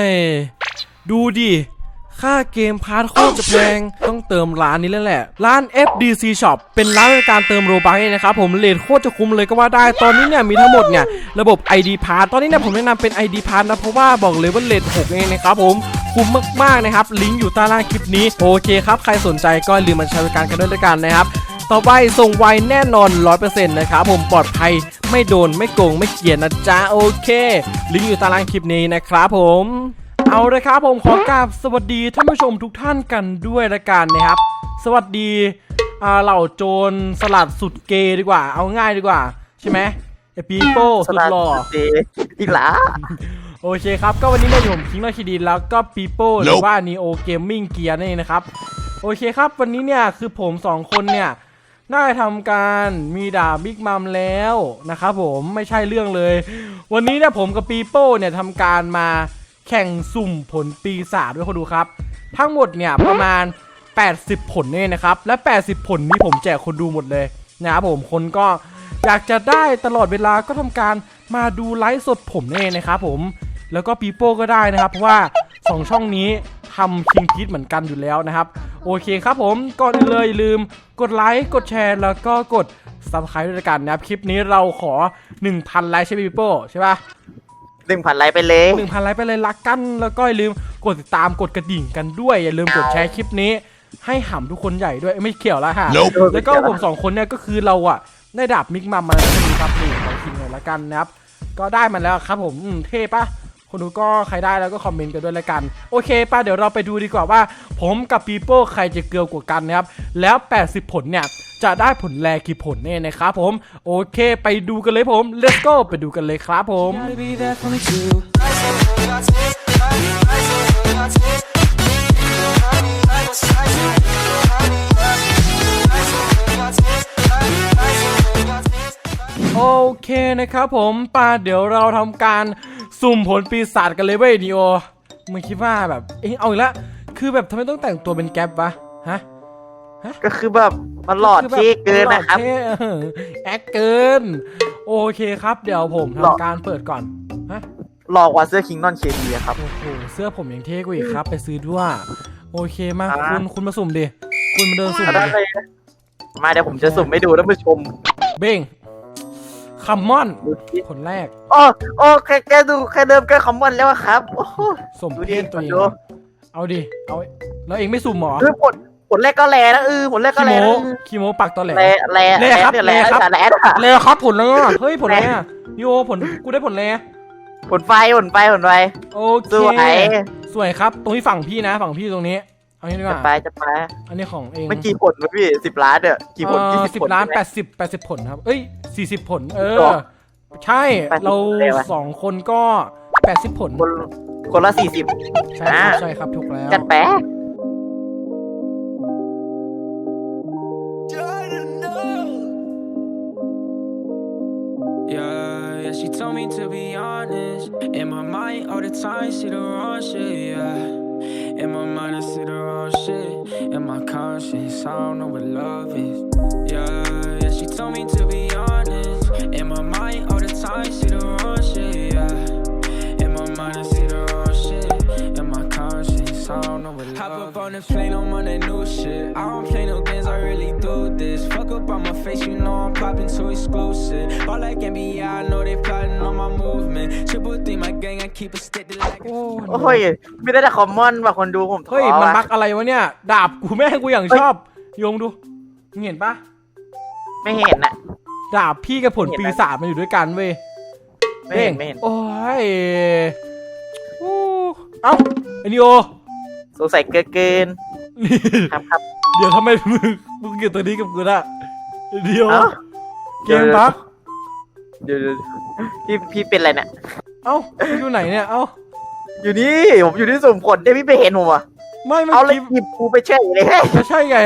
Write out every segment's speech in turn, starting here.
ย ดูดิค่าเกมพาร์ทโคตรจะแพงต้องเติมร้านนี้แล้วแหละ ร้าน FDC Shop เป็นร้านบริการเติมโรบัคนะครับผมเลทโคตรจะคุ้มเลยก็ว่าได้ตอนนี้เนี่ยมีทั้งหมดเนี่ยระบบ ID p a s s ตอนนี้เนี่ยผมแนะนำเป็น ID p a s s นะเพราะว่าบอกเลยว่าเลท6เองนะครับผมคุ้มมากๆนะครับลิงก์อยู่ใต้ล่างคลิปนี้โอเคครับใครสนใจก็อย่าลืมมาใช้บริการกันด้วยละกันนะครับ ต่อไปส่งไวแน่นอน 100%นะครับผมปลอดภัยไม่โดนไม่โกงไม่เกลียดนะจ๊ะโอเค ลิงก์อยู่ใตารางคลิปนี้นะครับผมเอาเลยครับผมขอกราบสวัสดีท่านผู้ชมทุกท่านกันด้วยละกันนะครับ สวัสดีอ่าเหล่าโจรสลัดสุดเกย์ดีกว่า เอาง่ายดีกว่า ใช่ไหมไอปีโป้สุดหล่อเดอีกหลาโอเคครับ ก็วันนี้มาอยู่ผมคิงราชิดีแล้วก็ปีโป้หรือว่า Neo Gaming Gear นั่นเองนะครับ โอเคครับ วันนี้เนี่ยคือผมสองคนเนี่ย ได้ทำการมีดาบบิ๊กมัมแล้วนะครับผมไม่ใช่เรื่องเลย วันนี้เนี่ยผมกับปีโป้เนี่ยทำการมาแข่งสุ่มผลปีศาจด้วยคนดูครับ ทั้งหมดเนี่ยประมาณ 80 ผลเนี่ยนะครับ และ 80 ผลนี้ผมแจกคนดูหมดเลยนะครับผมคนก็อยากจะได้ตลอดเวลาก็ทำการมาดูไลฟ์สดผมเนี่ยนะครับผมแล้วก็ปีโป้ก็ได้นะครับ เพราะว่า 2ช่องนี้ทำคิงพีทเหมือนกันอยู่แล้วนะครับ โอเคครับผมก่อนอื่นเลยอย่าลืมกดไลค์กดแชร์แล้วก็กด subscribe ด้วยกันนะครับ คลิปนี้เราขอ 1,000 ไลค์ใช่ไหมปีโป้ใช่ปะหนึ่งพันไลค์ไปเลย หนึ่งพันไลค์ไปเลยรักกัน แล้วก็อย่าลืมกดติดตามกดกระดิ่งกันด้วย อย่าลืมกดแชร์คลิปนี้ ให้ห่ำทุกคนใหญ่ด้วยไม่เกี่ยวแล้วฮะ Nope แล้วก็ผมสองคนเนี่ยก็คือเราอะได้ดาบมิกมามาแล้วนี่ครับนี่ของคิงเลยละกันนะครับ ก็ได้มันแล้วครับผมอืมเท่ปะ คนดูก็ใครได้แล้วก็คอมเมนต์กันด้วยละกัน โอเคป่ะเดี๋ยวเราไปดูดีกว่าว่า ผมกับปีโป้ใครจะเกลือกว่ากันนะครับ แล้ว 80 ผลเนี่ยจะได้ผลแรกี่ผลเนี่ยนะครับผม โอเค ไปดูกันเลยผม let's go ไปดูกันเลยครับผมโอเคนะครับผมป่าเดี๋ยวเราทำการ สุ่มผลปีศาจกันเลยเว้ยนิโอมึงคิดว่าแบบเอ้ยเอาอีกละคือแบบทำไมต้องแต่งตัวเป็นแก๊ปวะฮะก็คือแบบมันหลอดเท่เกินนะครับหล่อเท่เออแอคเกิน โอเคครับ เดี๋ยวผมหล่อทำการเปิดก่อนฮะหลอกกว่าเสื้อคิงนอนเคดีครับโอ้โหเสื้อผมยังเท่กว่าอีกครับ ไปซื้อด้วยโอเคมาอ่าคุณคุณมาสุ่มดิคุณมาเดินสุ่มได้ดิเลยมาเดี๋ยวผมจะสุ่มให้ดูท่านผู้ชม เบ้ง คัมมอนดูสิผลแรก โอ้โอ้แค่แค่ดูแค่เดิมก็คอมมอนแล้วอะครับโอ้โห สมดูเพดิศตัวเอง ดูนะเอาดิ เอา แล้วเองไม่สุ่มเหรอคือผลผลแรกก็แลนะเออผลแรกก็คีแลโมนะคีโมปักตอแหล แลแลแลครับเนี่ยแลครับ แลอะเลยครับผลแล้วอะเฮ้ยผลอะไรอะนิโอผลกูได้ผลเลยผลไฟผลไฟผลไฟโอเค สวยสวยครับ ตรงนี้ฝั่งพี่นะ ฝั่งพี่ตรงนี้ เอางี้ดีกจะว่าไปจะไปอันนี้ของเองเมื่อกี้ผลวะพี่สิบล้านเด้อกี่ผลกี่เอ่อสิสิบบผลล้านใช่ไหมแปดสิบแปดสิบผลครับ เอ้ยสี่สิบผลเอหรออ ใช่80เราเลยวะ สองคนก็แปดสิบผล คนคนละสี่สิบ ใช่ครับอ่า ใช่ครับถูกแล้ว จัดแป๊ะ Yeah, yeah, she told me to be honest. In my mind, all the time, see the wrong shit, yeah. In my mind, I see the wrong shit. In my conscience, I don't know what love is. Yeah, yeah, she told me to be honest. In my mind, all the time, see the wrong Hop up on the plane, I'm on that new shit. I don't play no games, I really do this. Fuck up on my face, you know I'm popping too exclusive. All like NBA, I know they plotting on my movement. Triple D, my gang, I keep it steady like โอ้โอ้ยไม่ได้แต่คอมมอนว่ะคนดูผมท้อเฮ้ย มันว่ะบักอะไรวะเนี่ย ดาบกูแม่งกูอย่างชอบโยงดูมึงเห็นปะไม่เห็นน่ะ ดาบพี่กับผลเห็นปีไหมศาจมันอยู่ด้วยกันเว้ยไม่เห็นไม่เห็น โอ้ยโอ้เอ้าไอ้นิโอส งสัยเกินเกินนี่ครับครับ เดี๋ยวทำไมมึงมึงเกี่ยวตัวนี้กับกูล่ะเดี๋ยวเอ้า เกมบักเดี๋ยวเดี๋ยวพี่พี่เป็นอะไรเนี่ย เอ้ามึงอยู่ไหนเนี่ยเอ้าอยู่นี่ผมอยู่ที่สุ่มผลได้พี่ไปเห็นผมอะไม่เมื่เอาอเลยกี้หยิบกูไปเฉยเลยจะใช่ไง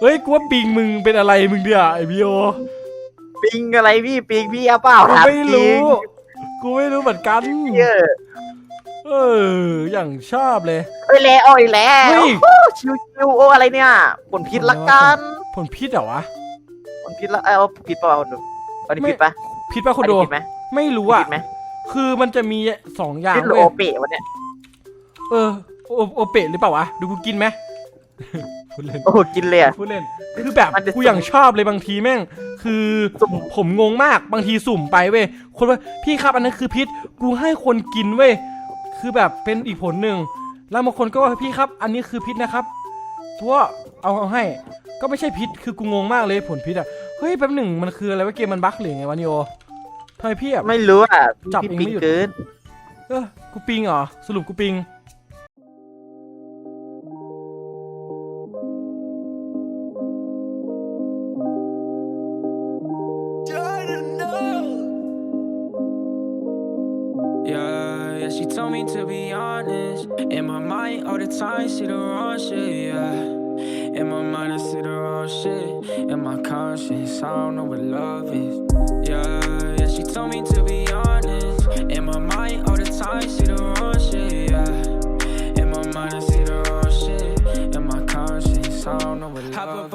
เฮ้ยกูว่าปิงมึงเป็นอะไรมึงเดียวไอ้บิโอปิงอะไรพี่ปิงพี่อะเปล่ากูถามไม่จริรู้งกูไม่รู้เหมือนกัน เยอะ เออ อย่างชอบเลย เอ้ยแล้วอ้อยแล้วเฮ้ย โอ้โหชิวชิวๆโอ้อะไรเนี่ยผลพิษละกันผลพิษเหรอวะผลพิษละเอ้าพิษเปล่าคนดูอันนี้ไม่พิษปะพิษป่ะคุณดูอันนี้พิษไหมไม่รู้พิอะษไหมคือมันจะมีสองอย่างพิษหรือเว้โอยเปะวะเนี่ยเออโอโอเปะหรือเปล่าวะ ดูกูกินไหม พูดเล่น โอ้โหกินเลยอะ พูดเล่น คือแบบมันจะกูอย่างชอบเลยบางทีแม่ง คือสุ่ม ผมงงมากบางทีสุ่มไปเว้ย คนว่าพี่ครับอันนั้นคือพิษ กูให้คนกินเว้ย คือแบบเป็นอีกผลหนึ่ง แล้วบางคนก็ว่าพี่ครับ อันนี้คือพิษนะครับทั่วเอาเอาให้ ก็ไม่ใช่พิษ คือกูงงมากเลยผลพิษอะ เฮ้ยแป๊บหนึ่งมันคืออะไรวะเกมมันบั๊กหรือไงวะนิโอทำไมพี่แบบไม่รู้อะจับพี่เองปิไม่งหยุด เกิน เออกูปิงเหรอ สรุปกูปิง she told me to be honest. In my mind, all the time, see the wrong shit, yeah. In my mind, I see the wrong shit. In my conscience, I don't know what love is. Yeah, yeah, she told me to be honest. In my mind, all the time, see the wrong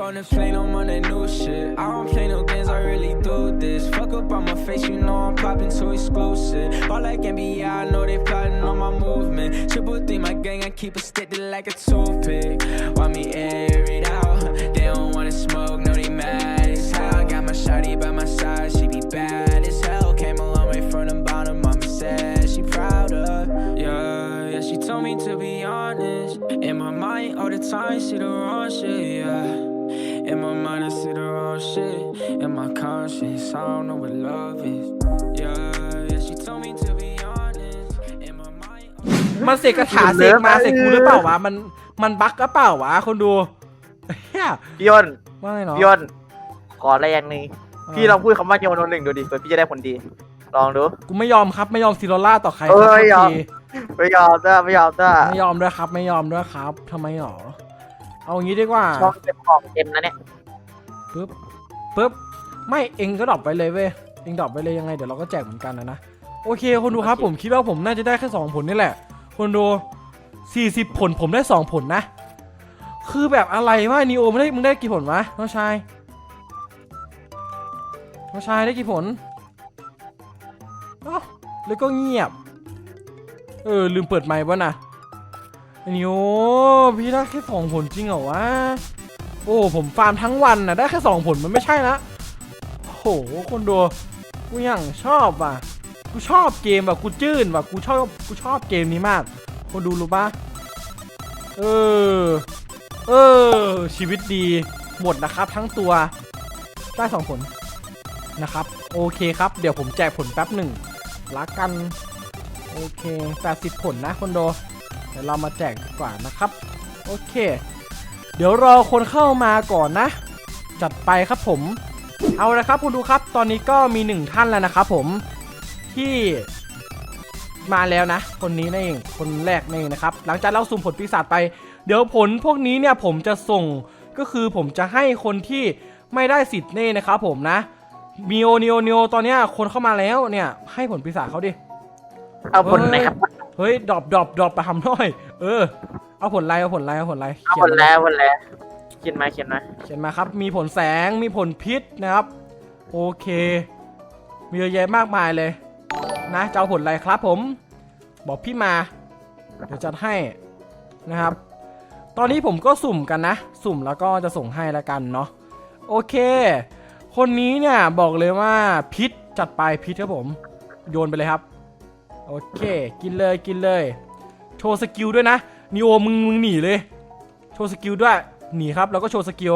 on the plane, I'm on that new shit. I don't play no games, I really do this. Fuck up on my face, you know I'm popping too exclusive. All like NBA, I know they plotting on my movement. Triple D, my gang, I keep it stick like a toothpick. Why me air it out? They don't wanna smoke, no, they mad as hell. Got my shawty by my side, she be bad as hell. Came a long way from the bottom, mama said she proud of. Yeah, yeah, she told me to be honest. In my mind, all the time, see the wrong shit, yeah. In my mind, I see the wrong shit. In my conscience, I don't know what love is. Yeah, yeah, she told me to be honest. In my mind. มันเสกกระถาเสกมาเสกกูหรือเปล่าวะ มันมันบั๊กหรือเปล่าวะคนดูเฮียพี่ยนว่าไงเนาะพี่ยนขออะไรอย่างหนึ่งพี่ลองพูดคำว่าโยนโนหนึ่งดูดิเผื่อพี่จะได้ผลดี ลองดู กูไม่ยอมครับไม่ยอมซิโรล่าต่อใครเอ้ครับยทุกไม่ยอมทีไม่ยอมจ้าไม่ยอมจ้าไม่ยอมด้วยครับ ไม่ยอมด้วยครับทำไมหรอ เอางี้ดีกว่าช่องเป็นของเต็มนะเนี่ยปึ๊บปึ๊บไม่เองก็ดรอปไปเลยเว้ยเองดรอปไปเลยยังไงเดี๋ยวเราก็แจกเหมือนกันนะนะโอเคคนดูครับผมคิดว่าผมน่าจะได้แค่สองผลนี่แหละ คนดู40ผลผมได้สองผลนะ คือแบบอะไรวะนีโอมึงได้มึงได้กี่ผลวะน้องชายน้องชายได้กี่ผลเอ้าแล้วก็เงียบ เออลืมเปิดไมค์วะนะ นิโอพี่ได้แค่สองผลจริงเหรอวะ โอ้ ผมฟาร์มทั้งวันนะได้แค่สองผลมันไม่ใช่ละโอ้โหคนดูกูยังชอบว่ะ กูชอบเกมแบบกูจื้นว่ะกูชอบกูชอบเกมนี้มาก คนดูรู้ปะเออ เออ ชีวิตดีหมดนะครับ ทั้งตัวได้สองผลนะครับ โอเคครับ เดี๋ยวผมแจกผลแป๊บหนึ่งละกัน โอเค80ผลนะคนดู เดี๋ยวเรามาแจกดีกว่านะครับ โอเค เดี๋ยวรอคนเข้ามาก่อนนะ จัดไปครับผม เอาละครับคุณดูครับ ตอนนี้ก็มีหนึ่งท่านแล้วนะครับผมที่มาแล้วนะ คนนี้นั่นเองคนแรกนี่นเองนะครับ หลังจากเราสุ่มผลปีศาจไป เดี๋ยวผลพวกนี้เนี่ยผมจะส่งก็คือผมจะให้คนที่ไม่ได้สิทธิ์นี่นะครับผมนะมีโอนิโอนิโอตอนเนี้ยคนเข้ามาแล้วเนี่ยให้ผลปีศาจเขาดิ เอาผลไหนครับเฮ้ยดรอปดรอปดรอปไปทำหน่อย เออ เอาผลอะไรเอาผลอะไรเอาผลอะไรเอาเขีผยนลมาแล้วผลแล้วเขียนมาเขียนมาเขียนมาครับ มีผลแสงมีผลพิษนะครับ โอเค มีเยอะแยะมากมายเลย นะจะเอาผลอะไรครับผม บอกพี่มา เดี๋ยวจัดให้นะครับ ตอนนี้ผมก็สุ่มกันนะ สุ่มแล้วก็จะส่งให้แล้วกันเนาะโอเค คนนี้เนี่ยบอกเลยว่าพิษจัดไปพิษครับผม โยนไปเลยครับ โอเค กินเลยกินเลย โชว์สกิลด้วยนะนิโอมึงมึงหนีเลย โชว์สกิลด้วยหนีครับแล้วก็โชว์สกิล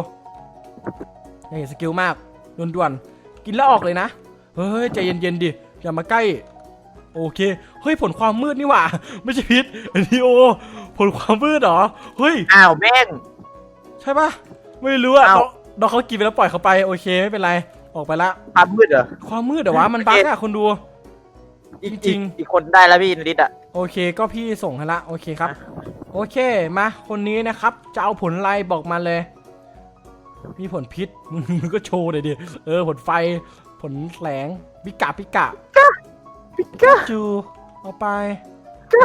นี่สกิลมากด่วนๆกินแล้วออกเลยนะเฮ้ยใจเย็นๆดิอย่ามาใกล้ โอเคเฮ้ยผลความมืดนี่หว่าไม่ใช่พิษอันนี้โอ ผลความมืดเหรอเฮ้ยอ้าวแม่งใช่ปะไม่รู้อะอ้าวเราเราเขากินไปแล้วปล่อยเขาไปโอเคไม่เป็นไรออกไปละความมืดเหรอความมืดเหรอวะมันบั๊กอะคนดู อีกจริงอีกอีกคนได้แล้วพี่นริดอะโอเคก็พี่ส่งให้ละโอเคครับโอเคมาคนนี้นะครับจะเอาผลอะไรบอกมาเลย มีผลพิษ มึงมึงก็โชว์เลยดิเออผลไฟผลแสงปิกะปิกะปิก้าจูเอาไป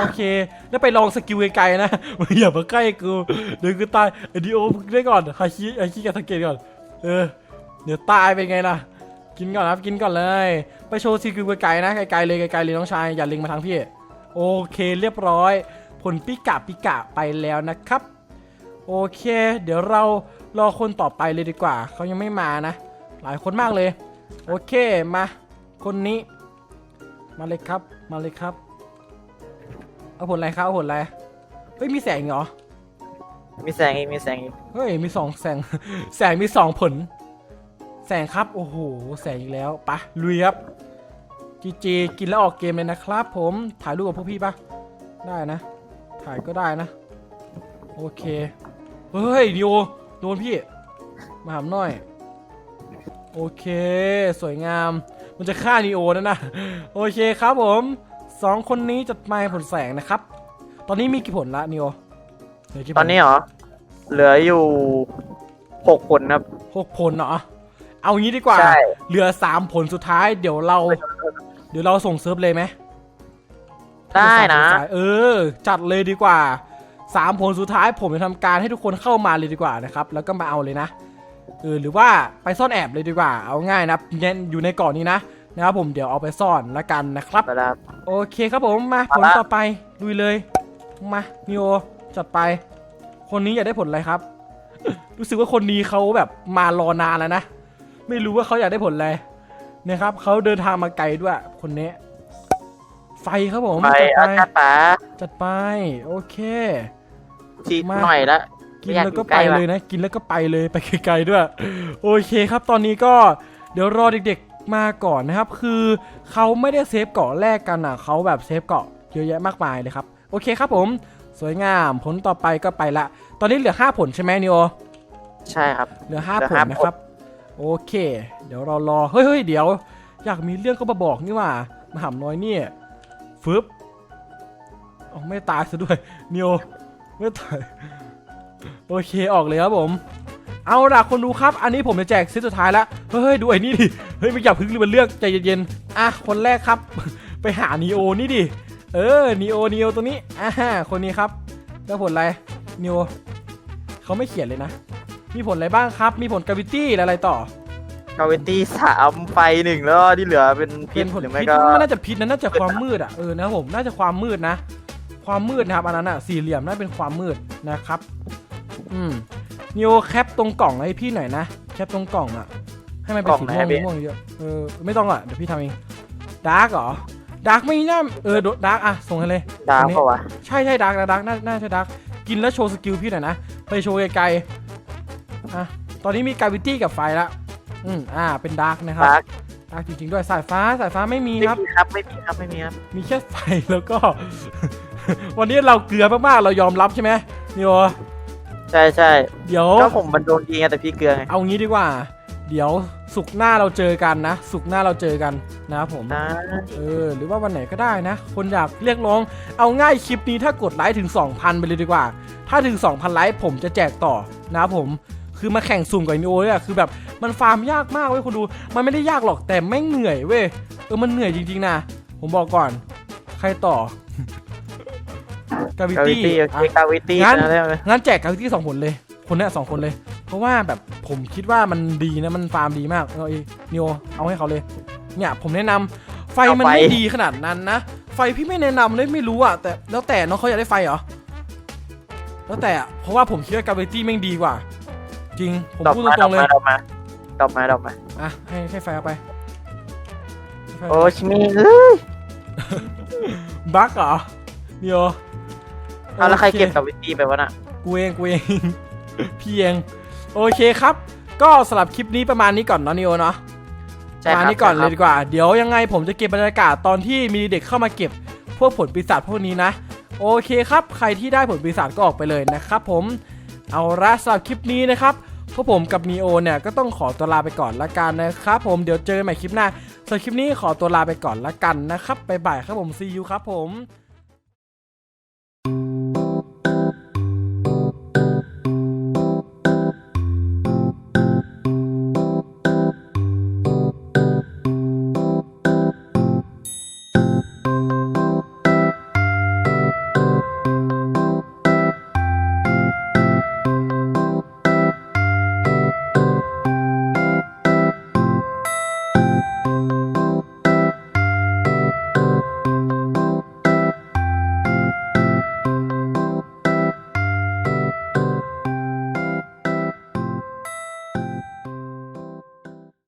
โอเค แล้วไปลองสกิลไกลๆนะมึงอย่ามาใกล้กูเดี๋ยวกูตายไอดีโอมึงได้ก่อนฮาคิฮาคิกับสังเกตก่อนเออเดี๋ยวตายเป็นไงล่ะ กินก่อนครับกินก่อนเลย ไปโชว์สกิลไกลๆนะไกลๆเลยไกลๆเลยน้องชายอย่าเล็งมาทางพี่โอเคเรียบร้อย ผลปิกะปิกะไปแล้วนะครับ โอเค เดี๋ยวเรารอคนต่อไปเลยดีกว่า เขายังไม่มานะ หลายคนมากเลย โอเคมาคนนี้ มาเลยครับมาเลยครับ เอาผลอะไรครับเอาผลอะไรเฮ้ยมีแสงเหรอมีแสงอีกมีแสงอีกเฮ้ยมีสองแสง แสงมีสองผล แสงครับ โอ้โห แสงอีกแล้วปะลุยครับจีจีกินแล้วออกเกมเลยนะครับ ผมถ่ายรูปกับพวกพี่ปะได้นะ ถ่ายก็ได้นะ โอเค เฮ้ยดิโอโดนพี่ มาหามหน่อย โอเค สวยงาม มันจะฆ่านีโอนั่นนะโอเคครับผมสองคนนี้จะมาผลแสงนะครับ ตอนนี้มีกี่ผลละนิโอเหลืกี่ผลตอนนี้เหรอ เหลืออยู่หกคนครับหกผลเหรอ เอางี้ดีกว่า ใช่ เหลือสามผลสุดท้ายเดี๋ยวเรา เดี๋ยวเราส่งเซิร์ฟเลยไหมได้นะสามผลสุดท้ายเออ จัดเลยดีกว่าสามผลสุดท้ายผมจะทำการให้ทุกคนเข้ามาเลยดีกว่านะครับ แล้วก็มาเอาเลยนะเออหรือว่าไปซ่อนแอบเลยดีกว่า เอาง่ายนะเนี่ยอยู่ในเกาะนี้นะนะครับผมเดี๋ยวเอาไปซ่อนละกันนะครับไปแล้วโอเคครับผมมาผลมาละ ต่อไปลุยเลยมานิโอจัดไป คนนี้อยากได้ผลอะไรครับ รู้สึกว่าคนนี้เขาแบบมารอนานแล้วนะ ไม่รู้ว่าเขาอยากได้ผลอะไรนะครับเขาเดินทางมาไกลด้วย คนนี้ ไฟครับผม ไปจัดไปอากาศป๋าจัดไป โอเคทีมา หน่อยละกินไม่อยากแล้วก็อยู่ใกไปล้ว่ะเลยนะ กินแล้วก็ไปเลยไปไกลๆด้วย โอเคครับ ตอนนี้ก็เดี๋ยวรอเด็กๆมาก่อนนะครับ คือเขาไม่ได้เซฟเกาะแรกกันอะเขาแบบเซฟเกาะเยอะแยะมากมายเลยครับ โอเคครับผม สวยงามผลต่อไปก็ไปละ ตอนนี้เหลือ 5 ผลใช่ไหมนิโอ ใช่ครับ เหลือเหลื5อผลห้าผล นะครับ โอเค เดี๋ยวเรารอ เฮ้ยเฮ้ยเดี๋ยว อยากมีเรื่องก็มาบอกนี่ว่ามาหำน้อยเนี่ยฟึบเอไม่ตายซะด้วยนิโอไม่ตายโอเคออกเลยครับผม เอาล่ะคนดูครับ อันนี้ผมจะแจกซิทสุดท้ายแล้ว เฮ้ยดูไอ้นี่ดิ เฮ้ยไม่อยากพึ่งมันเลือกใจเย็นๆ อะคนแรกครับ ไปหานีโอนี่ดิ เออนีโอนีโอตัวนี้อ่าคนนี้ครับแล้วผลอะไรนีโอเขาไม่เขียนเลยนะ มีผลอะไรบ้างครับ มีผลกราวิตี้และอะไรต่อกาเวตี้สามไฟหนึ่งแล้วที่เหลือเป็นพิเป็ษนผลหรือไม่พิษก็มันน่าจะพิษนะน่าจะความมืดอะเออนะครับผมน่าจะความมืดนะ ความมืดนะครับอันนั้นอะสี่เหลี่ยมน่าเป็นความมืดนะครับอืมนิโอแคปตรงกล่องให้พี่หน่อยนะแคปตรงกล่องอะให้มันเป็นสีม่วงม่วงเยอะเออไม่ต้องอะเดี๋ยวพี่ทำเองดาร์กเหรอดาร์กไม่น่าเออดาร์กอะส่งให้เลย ดาวอันนี้เปล่าวะใช่ใช่ดาร์กดาร์กน่าน่าใช่ดาร์กกินแล้วโชว์สกิลพี่หน่อยนะ ไปโชว์ไกลๆ อะตอนนี้มีกาวิตี้กับไฟละอืมอ่า เป็นดาร์กนะครับดาร์กดาร์กจริงๆด้วยสายฟ้าสายฟ้าไม่มีไม่ครับมีครับไม่มีครับไม่มีครับมีแค่ไฟแล้วก็ วันนี้เราเกลือมากๆเรายอมรับใช่ไหมนิโอใช่ใช่เดี๋ยวก็ผมมันโดนยิงไงแต่พี่เกลือไงเอางี้ดีกว่า เดี๋ยวสุกร์หน้าเราเจอกันนะ สุกร์หน้าเราเจอกันนะครับผมนะเออหรือว่าวันไหนก็ได้นะ คนอยากเรียกร้อง เอาง่ายคลิปนี้ถ้ากดไลค์ถึง 2,000 ไปเลยดีกว่า ถ้าถึง 2,000 ไลค์ผมจะแจกต่อนะครับผม คือมาแข่งสุ่มกับนิโอเนี่ย คือแบบมันฟาร์มยากมากเว้ยคุณดู มันไม่ได้ยากหรอกแต่แม่งเหนื่อยเว้ย เออมันเหนื่อยจริงๆนะ ผมบอกก่อน ใครต่อกาวิกาเวตี้ตี้โอเคกาเวตี้งั้นนะได้ไหมงั้นแจกกาวิตี้สองผลเลย คนเนี้ยสองคนเลย เพราะว่าแบบผมคิดว่ามันดีนะ มันฟาร์มดีมาก เอาไอ้นิโอเอาให้เขาเลย เนี่ยผมแนะนำไฟมันไม่ดีขนาดนั้นนะ ไฟพี่ไม่แนะนำเลยไม่รู้อะแต่แล้วแต่น้องเขาอยากได้ไฟเหรอ แล้วแต่อะเพราะว่าผมคิดว่ากาวิตี้แม่งดีกว่า จริง ผมดอกพูดมาตดรอกงๆเลยมาดอกมาดอกมาดอกมาอะให้ให้ไฟเอาไปให้ไฟโอ้เอาไปชิมิเอ้ยบั๊กเหรอเดียวเอาแล้วใครเก็บโอกาเวตี้ไปวะน่ะ กูเองกูเอง พี่เองโอเคครับ ก็สำหรับคลิปนี้ประมาณนี้ก่อนเนาะนิโอเนาะใช่ประมาณครับนี้ก่อนใช่เลครัยบดีกว่า เดี๋ยวยังไงผมจะเก็บบรรยากาศตอนที่มีเด็กเข้ามาเก็บพวกผลปีศาจพวกนี้นะ โอเคครับ ใครที่ได้ผลปีศาจก็ออกไปเลยนะครับผม เอาละสำหรับคลิปนี้นะครับพวกผมกับนีโอเนี่ยก็ต้องขอตัวลาไปก่อนละกันนะครับผมเดี๋ยวเจอกันใหม่คลิปหน้าสำหรับคลิปนี้ขอตัวลาไปก่อนละกันนะครับบ๊ายบายครับผมซียูครับผม